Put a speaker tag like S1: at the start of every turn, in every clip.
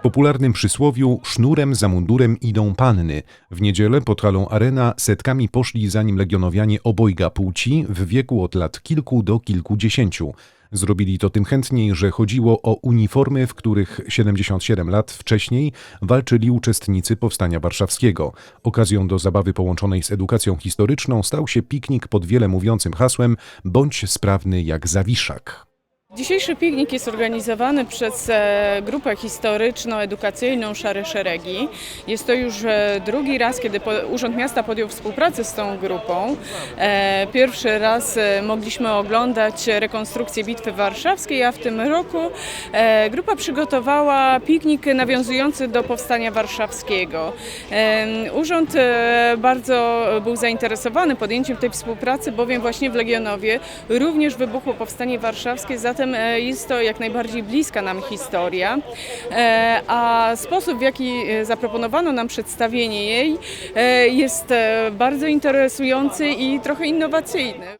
S1: W popularnym przysłowiu sznurem za mundurem idą panny. W niedzielę pod halą Arena setkami poszli za nim legionowianie obojga płci w wieku od lat kilku do kilkudziesięciu. Zrobili to tym chętniej, że chodziło o uniformy, w których 77 lat wcześniej walczyli uczestnicy Powstania Warszawskiego. Okazją do zabawy połączonej z edukacją historyczną stał się piknik pod wiele mówiącym hasłem Bądź sprawny jak zawiszak.
S2: Dzisiejszy piknik jest organizowany przez e, grupę historyczno-edukacyjną Szare Szeregi. Jest to już e, drugi raz, kiedy Urząd Miasta podjął współpracę z tą grupą. E, Pierwszy raz mogliśmy oglądać rekonstrukcję Bitwy Warszawskiej, a w tym roku grupa przygotowała piknik nawiązujący do Powstania Warszawskiego. Urząd bardzo był zainteresowany podjęciem tej współpracy, bowiem właśnie w Legionowie również wybuchło Powstanie Warszawskie, zatem e, jest to jak najbardziej bliska nam historia. E, A sposób, w jaki e, zaproponowano nam przedstawienie jej, jest bardzo interesujący i trochę innowacyjny.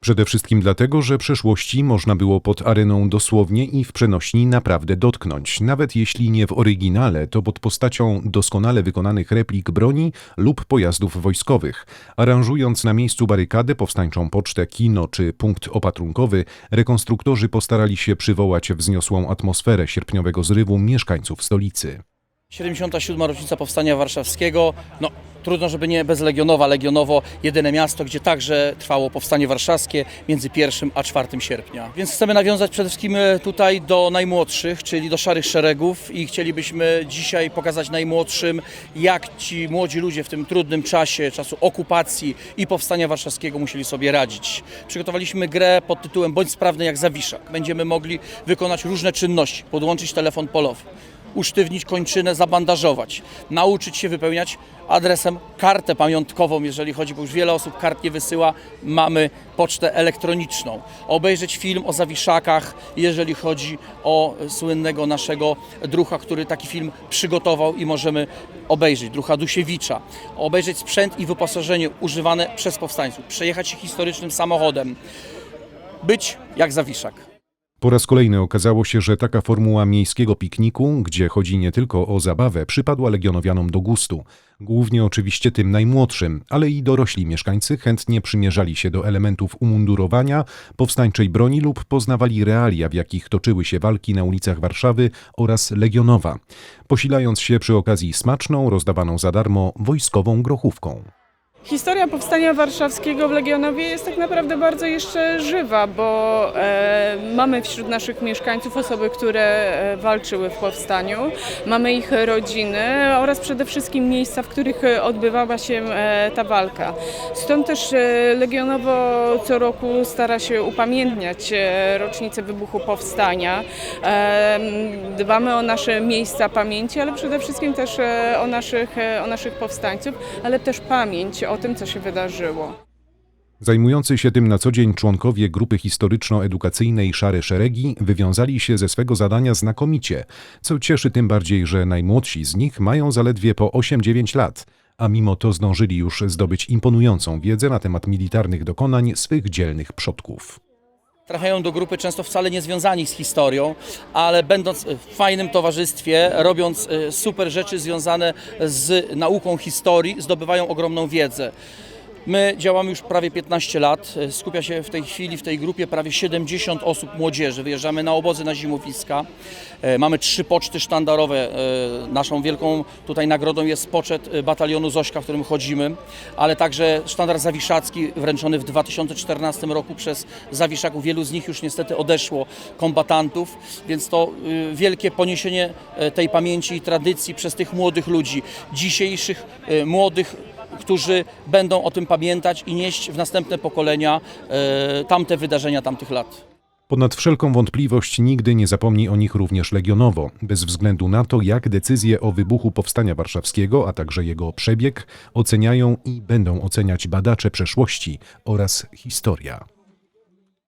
S1: Przede wszystkim dlatego, że przeszłości można było pod areną dosłownie i w przenośni naprawdę dotknąć, nawet jeśli nie w oryginale, to pod postacią doskonale wykonanych replik broni lub pojazdów wojskowych. Aranżując na miejscu barykadę, powstańczą pocztę, kino czy punkt opatrunkowy, rekonstruktorzy postarali się przywołać wzniosłą atmosferę sierpniowego zrywu mieszkańców stolicy.
S3: 77. rocznica Powstania Warszawskiego. No, trudno, żeby nie bez Legionowa. Legionowo jedyne miasto, gdzie także trwało Powstanie Warszawskie między 1 a 4 sierpnia. Więc chcemy nawiązać przede wszystkim e, tutaj do najmłodszych, czyli do szarych szeregów i chcielibyśmy dzisiaj pokazać najmłodszym, jak ci młodzi ludzie w tym trudnym czasie, czasu okupacji i Powstania Warszawskiego musieli sobie radzić. Przygotowaliśmy grę pod tytułem Bądź sprawny jak zawiszak. Będziemy mogli wykonać różne czynności, podłączyć telefon polowy usztywnić kończynę, zabandażować, nauczyć się wypełniać adresem kartę pamiątkową, jeżeli chodzi, bo już wiele osób kart nie wysyła, mamy pocztę elektroniczną. Obejrzeć film o zawiszakach, jeżeli chodzi o słynnego naszego drucha, który taki film przygotował i możemy obejrzeć, drucha Dusiewicza. Obejrzeć sprzęt i wyposażenie używane przez powstańców, przejechać się historycznym samochodem, być jak zawiszak.
S1: Po raz kolejny okazało się, że taka formuła miejskiego pikniku, gdzie chodzi nie tylko o zabawę, przypadła legionowianom do gustu. Głównie oczywiście tym najmłodszym, ale i dorośli mieszkańcy chętnie przymierzali się do elementów umundurowania, powstańczej broni lub poznawali realia, w jakich toczyły się walki na ulicach Warszawy oraz Legionowa, posilając się przy okazji smaczną, rozdawaną za darmo wojskową grochówką.
S2: Historia Powstania Warszawskiego w Legionowie jest tak naprawdę bardzo jeszcze żywa, bo e, mamy wśród naszych mieszkańców osoby, które e, walczyły w powstaniu, mamy ich rodziny oraz przede wszystkim miejsca, w których e, odbywała się e, ta walka. Stąd też e, Legionowo co roku stara się upamiętniać e, rocznicę wybuchu powstania. E, dbamy o nasze miejsca pamięci, ale przede wszystkim też e, o naszych, e, o naszych powstańców, ale też pamięć o tym, co się wydarzyło.
S1: Zajmujący się tym na co dzień członkowie grupy historyczno-edukacyjnej Szare Szeregi wywiązali się ze swego zadania znakomicie, co cieszy tym bardziej, że najmłodsi z nich mają zaledwie po 8-9 lat, a mimo to zdążyli już zdobyć imponującą wiedzę na temat militarnych dokonań swych dzielnych przodków.
S3: Trafiają do grupy często wcale nie związani z historią, ale będąc w fajnym towarzystwie, robiąc e, super rzeczy związane z nauką historii, zdobywają ogromną wiedzę. My działamy już prawie 15 lat. E, Skupia się w tej chwili w tej grupie prawie 70 osób młodzieży. Wyjeżdżamy na obozy, na zimowiska. E, Mamy trzy poczty sztandarowe. E, Naszą wielką tutaj nagrodą jest poczet batalionu Zośka, w którym chodzimy, ale także sztandar zawiszacki wręczony w 2014 roku przez zawiszaków. Wielu z nich już niestety odeszło kombatantów, więc to wielkie poniesienie tej pamięci i tradycji przez tych młodych ludzi, dzisiejszych młodych którzy będą o tym pamiętać i nieść w następne pokolenia e, tamte wydarzenia tamtych lat.
S1: Ponad wszelką wątpliwość nigdy nie zapomni o nich również Legionowo, bez względu na to, jak decyzje o wybuchu Powstania Warszawskiego, a także jego przebieg oceniają i będą oceniać badacze przeszłości oraz historia.